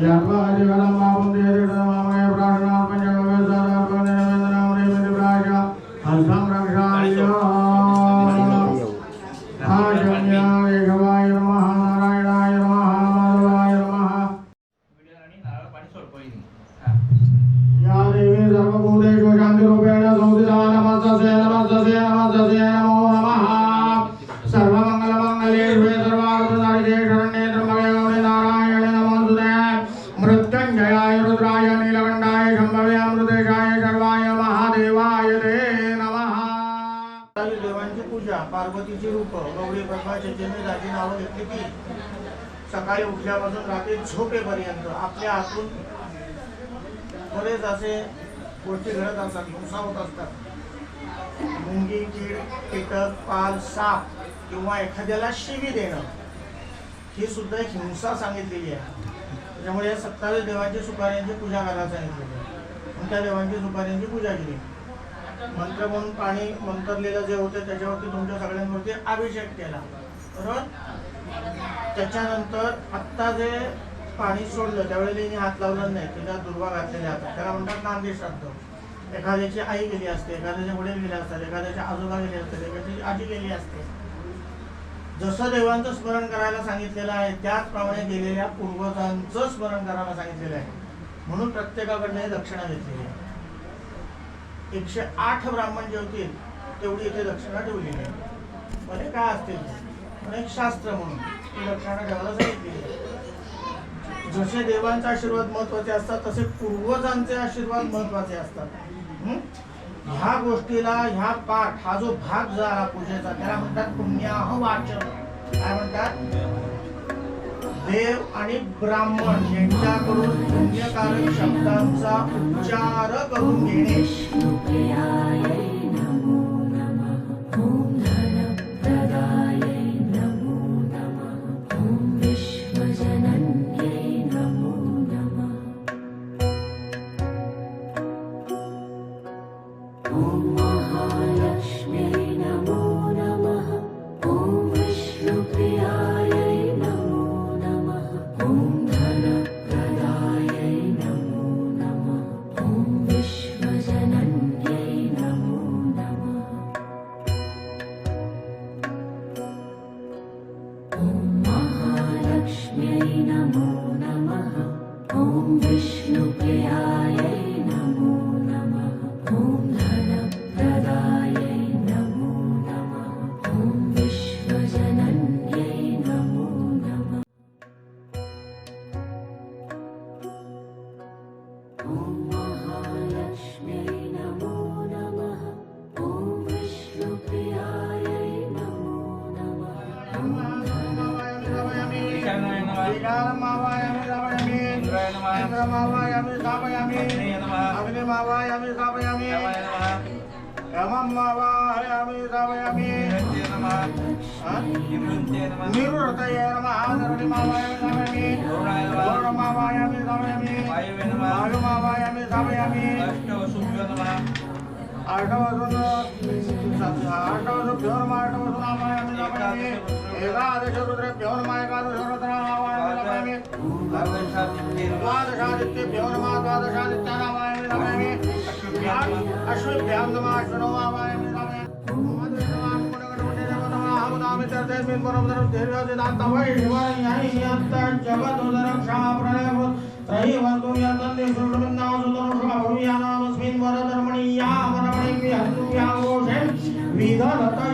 Yang bahagia nama pun dia पूजा पार्वतीची रूप गौरी ब्रह्मा चैतन्य जाती नावं घेतली की सकाळी उठल्यापासून रात्री झोपेपर्यंत आपल्या हातून बरेच असे गोष्टी घडत असतात हिंसा होत असतात. मुंगी कीड कीटक पाल साप किंवा एखाद्याला शिवी देणं ही सुद्धा एक हिंसा सांगितलेली आहे. त्याच्यामुळे या सत्तावीस देवांची सुपाऱ्यांची पूजा करायला सांगितलेली आहे. मग त्या देवांची सुपाऱ्यांची पूजा केली? मंत्र म्हणून पाणी मंत्रलेलं जे होतं त्याच्यावरती तुमच्या सगळ्यांवरती अभिषेक केला. बरोबर? त्याच्यानंतर आत्ता जे पाणी सोडलं त्यावेळेला हात लावला नाही त्याच्यात दुर्वा घातलेल्या हातात त्याला म्हणतात नांदी श्राद्ध. एखाद्याची आई गेली असते एखाद्याचे वडील गेले असतात एखाद्याचे आजोबा गेले असतात एखाद्याची आजी गेली असते. जसं देवांचं स्मरण करायला सांगितलेलं आहे त्याचप्रमाणे गेलेल्या पूर्वजांचं स्मरण करायला सांगितलेलं आहे. म्हणून प्रत्येकाकडनं हे दक्षिणा घेतलेली आहे. एकशे आठ ब्राह्मण जे होतील तेवढी इथे दक्षिणा ठेवली नाही. म्हणजे काय असतील? पण एक शास्त्र म्हणून ती दक्षिणा ठेवायला सांगितली. जसे देवांचे आशीर्वाद महत्त्वाचे असतात तसे पूर्वजांचे आशीर्वाद महत्त्वाचे असतात. ह्या गोष्टीला ह्या पाठ हा जो भाग जो आला पूजेचा त्याला म्हणतात पुण्याह वाचन काय म्हणतात? देव आणि ब्राह्मण यांच्याकडून पुण्यकारक शब्दांचा उच्चार करून घेणे. బ్రహ్మవాయమి సమయమి నివృతయే నమ సర్వమావాయమి సమయమి గౌరమావాయమి సమయమి వాయుమావాయమి సమయమి అష్టో आठवसून आठवसूभ्यो नमः आठवसूनामायामि स्थापयामि एकादश रुद्रेभ्यो मा एकादश रुद्रामावायामि स्थापयामि द्वादशादित्ये नमः. द्वादशादित्यभ्यो नमः द्वादशादित्यानामायामि स्थापयामि अश्वभ्यां नमः अश्वनोमावायामि स्थापयामि विधनतैहैके ॐ आं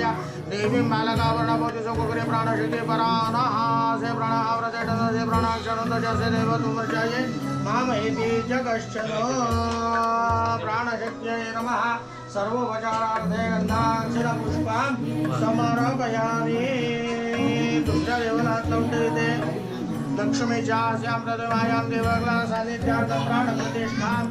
यं देवीं बालकावरणभूति सुकुरे प्राणशिति परानः से प्राणाव्रते प्राणाक्षणोदशसे देव तुमर्चये मामेति जगश्चन प्राणशक्त्यै नमः. सर्वोपचारार्थे गन्धाक्षर पुष्पां समर्पयामि तुमच्या देवनात इथे लक्ष्मीच्या अस्यां प्रथमायां देवगला सान्निध्यार्थं प्राणप्रतिष्ठाम्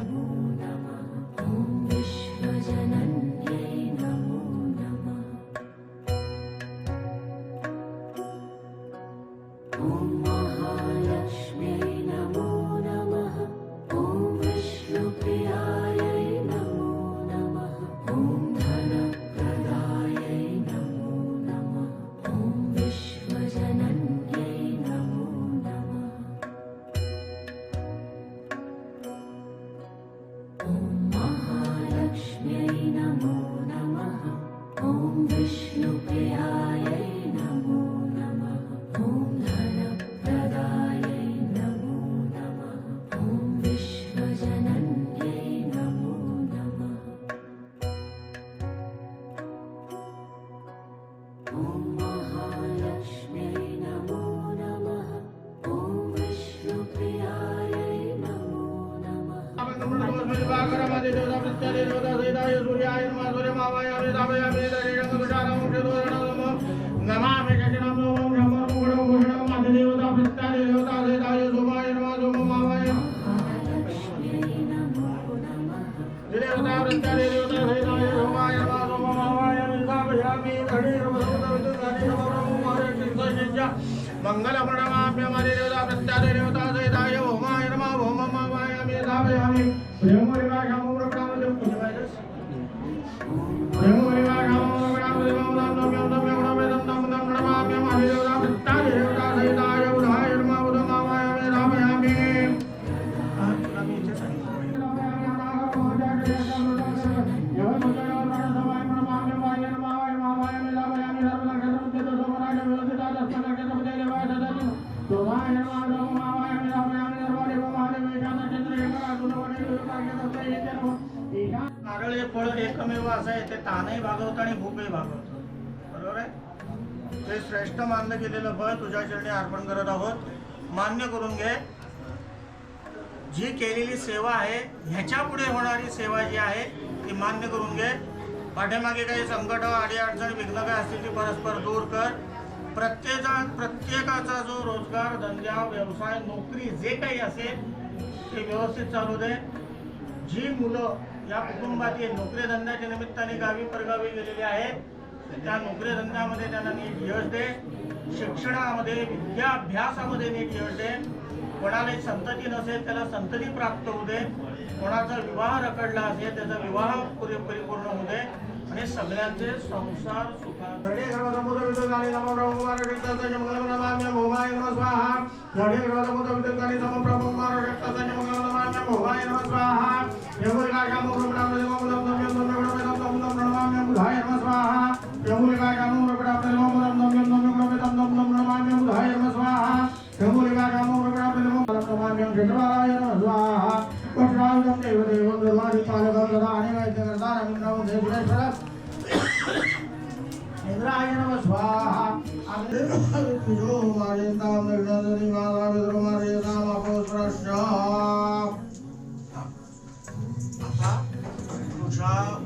नमः नमामि दक्षिणं ओम शम्भो नारळ हे फळ एकमेव असं आहे ते तानही भागवतं आणि भूकही भागवतं. बरोबर आहे? ते श्रेष्ठ मान्य केलेलं फळ तुझ्या चरणी अर्पण करत आहोत. मान्य करून घे. जी केलेली सेवा आहे ह्याच्या पुढे होणारी सेवा जी आहे ती मान्य करून घे. पाठीमागे काही संकट अडी अडचण विघ्न काय असतील ती परस्पर दूर कर. प्रत्येका प्रत्येकाचा जो रोजगार धंदा व्यवसाय नोकरी जे काही असेल ते व्यवस्थित चालू दे. जी मुलं या कुटुंबातील नोकरी धंद्याच्या निमित्ताने गावी परगावी गेलेली आहेत त्या नोकरी धंद्यामध्ये त्यांना नीट यश दे. शिक्षणामध्ये विद्याभ्यासामध्ये नीट यश दे. कोणाला संतती नसेल त्याला संतती प्राप्त होऊ दे. कोणाचा विवाह रखडला असेल त्याचा विवाह पुरे परिपूर्ण होऊ दे. हे सगळ्यांचे संसार सुखात धडे सर्वसमुद्र विद्युताने समप्रभुमार रक्ताचा मंगलम नमाम्य भोगाय स्वाहा धडे सर्वसमुद्र विद्युताने आणि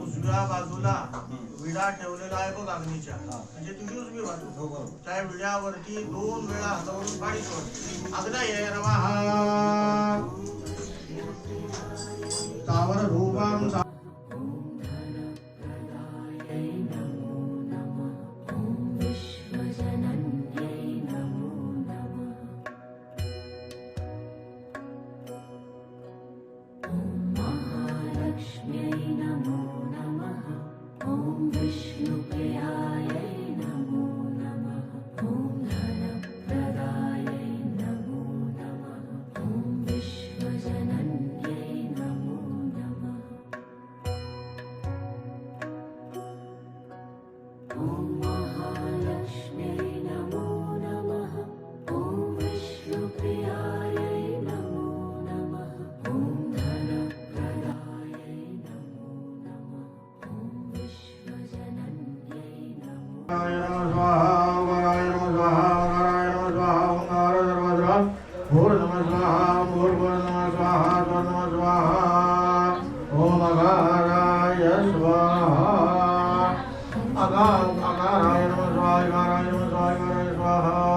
उजव्या बाजूला विडा ठेवलेला आहे बघ अग्नीच्या म्हणजे तुझी उजवी बाजू त्या विड्यावरती दोन वेळा हातावरून पाणी सोड अग्नये नमः तावर रूपां अगा अगा राय नमः स्वाहा राय नमः स्वाहा राय स्वाहा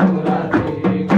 मोरया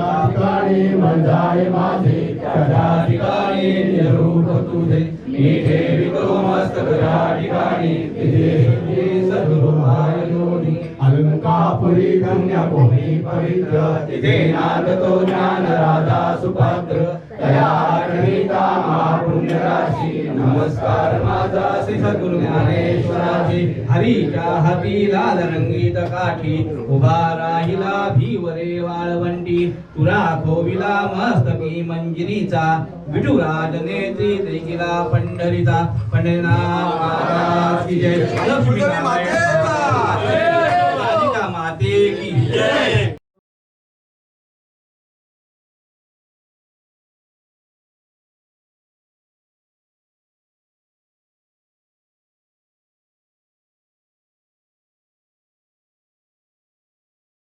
ज्या ठिकाणी मंजाय माझे त्या निरूप तुझे मी ठेवितो मस्तक त्या ठिकाणी तिथे सद्गुरु मायोनी अलंकापुरी कन्याभूमी पवित्र तिथे नांदतो ज्ञान राधा सुपात्र तया कविता महापुण्य राशी नमस्कार माझा श्री सद्गुरु ज्ञानेश्वराची हरीच्या हाती लाल रंगीत काठी उभा राहिला भीवरे वाळवंटी. तुरा खोविला मस्तकी मंजिरीचा. विठुराज नेत्री देखिला पंढरीचा. पंढरीनाथ जय. माते